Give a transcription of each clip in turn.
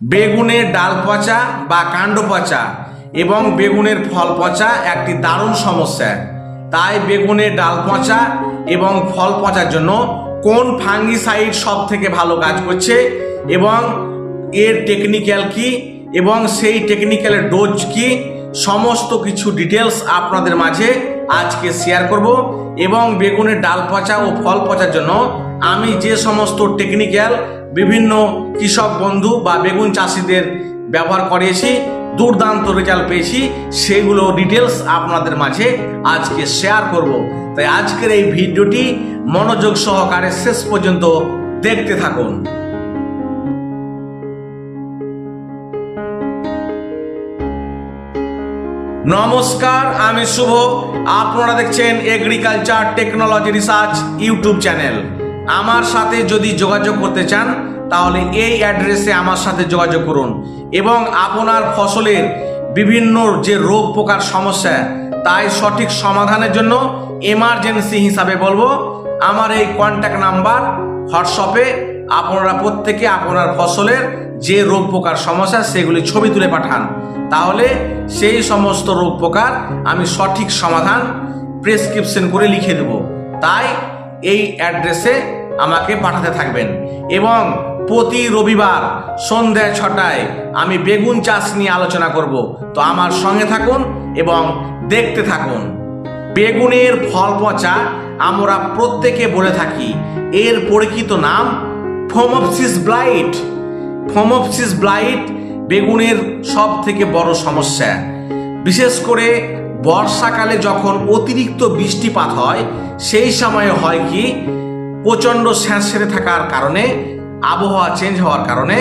বেগুনের ডাল পচা বা কাণ্ড পচা এবং বেগুনের ফল পচা একটি দারুণ সমস্যা। তাই বেগুনের ডাল পচা এবং ফল পচার জন্য কোন ফাঙ্গিসাইড সব থেকে ভালো কাজ করছে এবং এর টেকনিক্যাল কি এবং সেই টেকনিক্যালের ডোজ কি সমস্ত কিছু ডিটেলস আপনাদের মাঝে আজকে শেয়ার করব এবং বেগুনের ডাল পচা ও ফল পচার জন্য আমি যে সমস্ত টেকনিক্যাল বিভিন্ন কৃষক বন্ধু বা বেগুন চাষিদের ব্যবহার করিয়েছি দুর্দান্ত রেজাল্ট পেয়েছি। সেগুলো ডিটেলস আপনাদের মাঝে আজকে শেয়ার করব। তাই আজকের এই ভিডিওটি মনোযোগ সহকারে শেষ পর্যন্ত দেখতে থাকুন। নমস্কার, আমি শুভ। আপনারা দেখছেন agriculture technology research YouTube channel আমার সাথে যদি যোগাযোগ করতে চান, তাহলে এই অ্যাড্রেসে আমার সাথে যোগাযোগ করুন। এবং আপনার ফসলের বিভিন্ন যে রোগ পোকার সমস্যা, তাই সঠিক সমাধানের জন্য এমার্জেন্সি হিসাবে বলব, আমার এই কন্ট্যাক্ট নাম্বার হোয়াটসঅ্যাপে আপনারা প্রত্যেকে আপনার ফসলের যে রোগ পোকার সমস্যা, সেগুলি ছবি তুলে পাঠান। তাহলে সেই সমস্ত রোগ পোকার আমি সঠিক সমাধান প্রেসক্রিপশন করে লিখে দেব। তাই এই অ্যাড্রেসে আমাকে পাঠাতে থাকবেন। এবং প্রতি রবিবার সন্ধ্যা ছটায় আমি বেগুন চাষ নিয়ে আলোচনা করব। তো আমার সঙ্গে থাকুন এবং দেখতে থাকুন। বেগুনের ফল পচা আমরা প্রত্যেকে বলে থাকি। এর পরিচিত নাম ফোমোপসিস ব্লাইট। ফোমপসিস ব্লাইট বেগুনের সব থেকে বড় সমস্যা। বিশেষ করে বর্ষাকালে যখন অতিরিক্ত বৃষ্টিপাত হয়, সেই সময়ে হয় কি প্রচণ্ড স্যাঁতসেঁতে থাকার কারণে, আবহাওয়া চেঞ্জ হওয়ার কারণে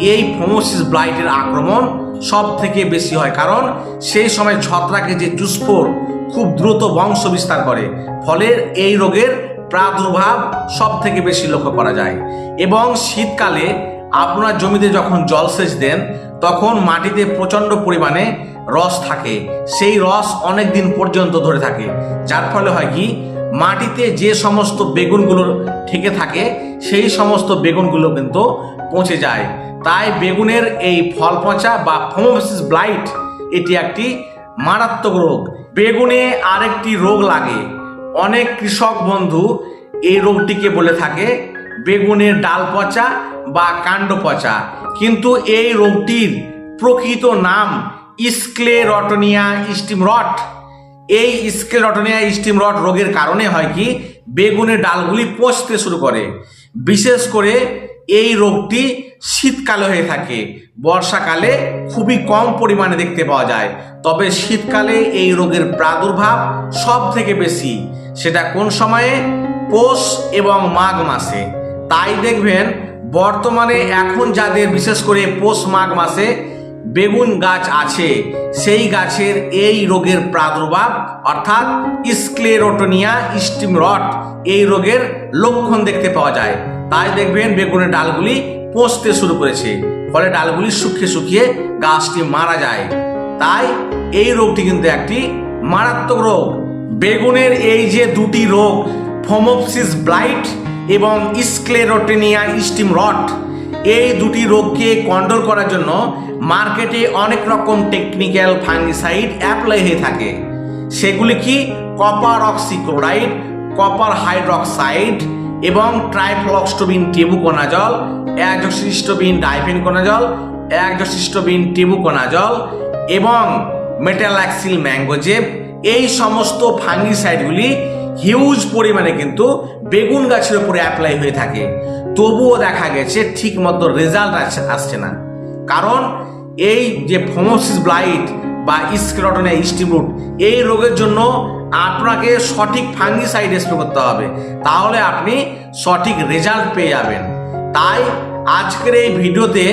এই ফোমোসিস ব্লাইটের আক্রমণ সব থেকে বেশি হয়। কারণ সেই সময় ছত্রাকে যে জুস্ফোর খুব দ্রুত বংশ বিস্তার করে, ফলে এই রোগের প্রাদুর্ভাব সব থেকে বেশি লক্ষ্য করা যায়। এবং শীতকালে আপনার জমিতে যখন জলসেচ দেন, তখন মাটিতে প্রচণ্ড পরিমাণে রস থাকে। সেই রস অনেক দিন পর্যন্ত ধরে থাকে। যার ফলে হয় কি মাটিতে যে সমস্ত বেগুনগুলো ঠেকে থাকে, সেই সমস্ত বেগুনগুলো কিন্তু পচে যায়। তাই বেগুনের এই ফল পচা বা ফোমোসিস ব্লাইট, এটি একটি মারাত্মক রোগ। বেগুনে আরেকটি রোগ লাগে। অনেক কৃষক বন্ধু এই রোগটিকে বলে থাকে বেগুনের ডাল পচা বা কাণ্ড পচা। কিন্তু এই রোগটির প্রকৃত নাম স্ক্লেরটনিয়া স্টিমরট। এই স্ক্লেরটনিয়া স্টিমরট রোগের কারণে হয় কি? বেগুনের ডালগুলি পচতে শুরু করে। বিশেষ করে এই রোগটি শীতকালে হয়ে থাকে। বর্ষাকালে খুবই কম পরিমাণে দেখতে পাওয়া যায়। তবে শীতকালে এই রোগের প্রাদুর্ভাব সব থেকে বেশি। সেটা কোন সময়ে? পৌষ এবং মাঘ মাসে। তাই দেখবেন, বর্তমানে এখন যাদের বিশেষ করে পৌষ মাঘ মাসে বেগুন গাছ আছে, সেই গাছের এই রোগের প্রাদুর্ভাব, অর্থাৎ স্ক্লেরোটোনিয়া স্টিমরট এই রোগের লক্ষণ দেখতে পাওয়া যায়। তাই দেখবেন বেগুনের ডালগুলি পচতে শুরু করেছে, ফলে ডালগুলি শুকিয়ে শুকিয়ে গাছটি মারা যায়। তাই এই রোগটি কিন্তু একটি মারাত্মক রোগ। বেগুনের এই যে দুটি রোগ, ফোমোপসিস ব্লাইট এবং স্ক্লেরোটেনিয়া স্টিম রট এই দুটি রোগকে কন্ট্রোল করার জন্য মার্কেটে অনেক রকম টেকনিক্যাল ফাঙ্গিসাইড অ্যাপ্লাই হয়ে থাকে। সেগুলি কি? কপার অক্সিক্লোরাইড কপার হাইড্রক্সাইড এবং trifloxystrobin tebuconazole azoxystrobin difenoconazole azoxystrobin tebuconazole এবং মেটালাক্সিল ম্যাঙ্গোজেব এই সমস্ত ফাঙ্গিসাইডগুলি হিউজ পরিমাণে কিন্তু বেগুন গাছের উপরে অ্যাপ্লাই হয়ে থাকে। তবুও দেখা গেছে ঠিক মতো রেজাল্ট আসছে আসছে না। কারণ এই যে ফোমোসিস ব্লাইট বা স্ক্রটনে স্টিমরুট এই রোগের জন্য আপনাকে সঠিক ফাঙ্গিসাইড স্প্রে করতে হবে। তাহলে আপনি সঠিক রেজাল্ট পেয়ে যাবেন। তাই আজকের এই ভিডিওতে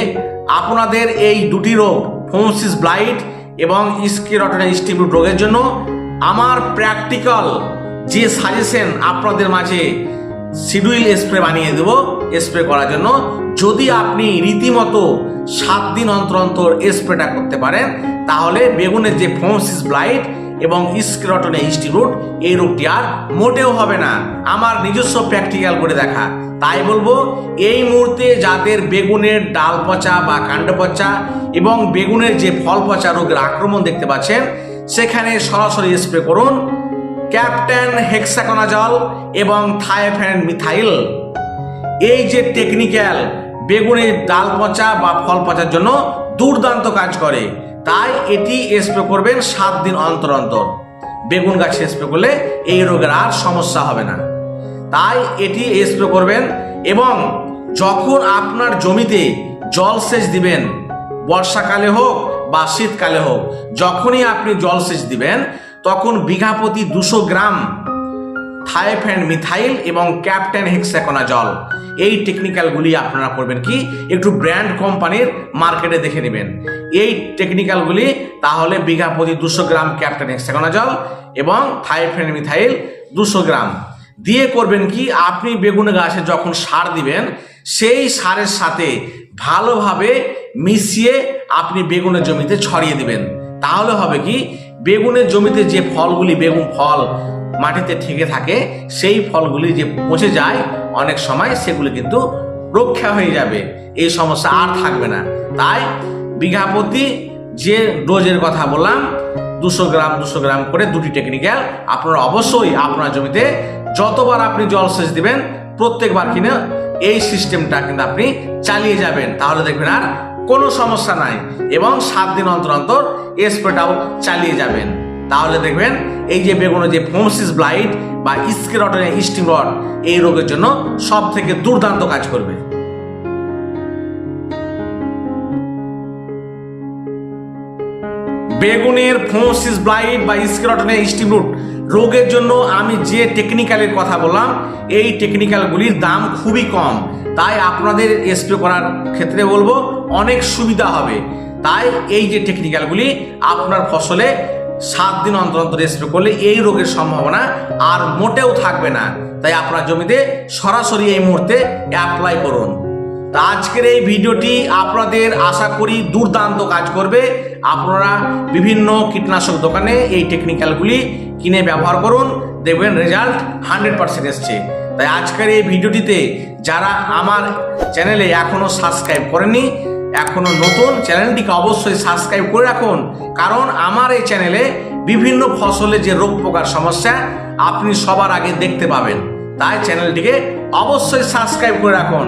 আপনাদের এই দুটি রোগ ফোমোসিস ব্লাইট এবং স্কিরটনে স্টিমরুট রোগের জন্য আমার প্র্যাকটিক্যাল যে সাজেশন আপনাদের মাঝে শিডিউল স্প্রে বানিয়ে দেবো স্প্রে করার জন্য। যদি আপনি রীতিমতো সাত দিন অন্তর অন্তর স্প্রেটা করতে পারেন, তাহলে বেগুনের যে ফোমসিস ব্লাইট এবং স্ক্রটনে রুট, এই রোগটি আর মোটেও হবে না। আমার নিজস্ব প্র্যাকটিক্যাল করে দেখা। তাই বলব, এই মুহূর্তে যাদের বেগুনের ডাল পচা বা কাণ্ড পচা এবং বেগুনের যে ফল পচা রোগের আক্রমণ দেখতে পাচ্ছেন, সেখানে সরাসরি স্প্রে করুন। ক্যাপ্টেন হেক্সাকোনাজল এবং থায়োফেন মিথাইল। এই যে টেকনিক্যাল বেগুনের ডাল পচা বা ফল পচার জন্য দুর্দান্ত কাজ করে, তাই এটি স্প্রে করবেন সাত দিন অন্তর অন্তর। বেগুন গাছে স্প্রে করলে এই রোগের আর সমস্যা হবে না। তাই এটি স্প্রে করবেন এবং যখন আপনার জমিতে জলসেচ দিবেন, বর্ষাকালে হোক বা শীতকালে হোক, যখনই আপনি জলসেচ দিবেন তখন বিঘা প্রতি দুশো গ্রাম থাইফেন্ড মিথাইল এবং ক্যাপ্টেন হেক্সাকোনা জল। এই টেকনিক্যালগুলি আপনারা করবেন কি? একটু ব্র্যান্ড কোম্পানির মার্কেটে দেখে নেবেন। এই টেকনিক্যালগুলি তাহলে বিঘা প্রতি দুশো গ্রাম ক্যাপ্টেন হেক্সাকোনা জল এবং থাইফেন্ড মিথাইল দুশো গ্রাম। দিয়ে করবেন কি? আপনি বেগুন গাছে যখন সার দিবেন, সেই সারের সাথে ভালোভাবে মিশিয়ে আপনি বেগুনের জমিতে ছড়িয়ে দিবেন। তাহলে হবে কি? বেগুনের জমিতে যে ফলগুলি বেগুন ফল মাটিতে ঠেকে থাকে, সেই ফলগুলি যে পচে যায়, অনেক সময় সেগুলি কিন্তু রক্ষা হয়ে যাবে। এই সমস্যা আর থাকবে না। তাই বিঘা প্রতি যে ডোজের কথা বললাম, দুশো গ্রাম দুশো গ্রাম করে দুটি টেকনিক্যাল আপনারা অবশ্যই আপনার জমিতে যতবার আপনি জলসেচ দিবেন, প্রত্যেকবার কিনা এই সিস্টেমটা কিন্তু আপনি চালিয়ে যাবেন। তাহলে দেখবেন আর কোনো সমস্যা নাই এবং সাত দিন অন্তর অন্তর স্প্রেটাও চালিয়ে যাবেন। তাহলে দেখবেন এই যে বেগুনের যে ফোমসিস ব্লাইট বা স্কেরটনে স্টিং রড, এই রোগের জন্য সব থেকে দুর্দান্ত কাজ করবে। বেগুনের ফোমসিস ব্লাইট বা স্কেরটনে স্টিং রুট রোগের জন্য আমি যে টেকনিক্যালের কথা বললাম, এই টেকনিক্যালগুলির দাম খুবই কম। তাই আপনাদের স্প্রে করার ক্ষেত্রে বলব, অনেক সুবিধা হবে। তাই এই যে টেকনিক্যালগুলি আপনার ফসলে সাত দিন অন্তর অন্তর স্প্রে করলে এই রোগের সম্ভাবনা আর মোটেও থাকবে না। তাই আপনার জমিতে সরাসরি এই মুহূর্তে অ্যাপ্লাই করুন। তা আজকের এই ভিডিওটি আপনাদের আশা করি দুর্দান্ত কাজ করবে। আপনারা বিভিন্ন কীটনাশক দোকানে এই টেকনিক্যালগুলি কিনে ব্যবহার করুন, দেখবেন রেজাল্ট হান্ড্রেড পার্সেন্ট এসছে। তাই আজকের এই ভিডিওটিতে যারা আমার চ্যানেলে এখনও সাবস্ক্রাইব করেনি এখনও নতুন চ্যানেলটিকে অবশ্যই সাবস্ক্রাইব করে রাখুন। কারণ আমার এই চ্যানেলে বিভিন্ন ফসলে যে রোগ পোকার সমস্যা, আপনি সবার আগে দেখতে পাবেন। তাই চ্যানেলটিকে অবশ্যই সাবস্ক্রাইব করে রাখুন।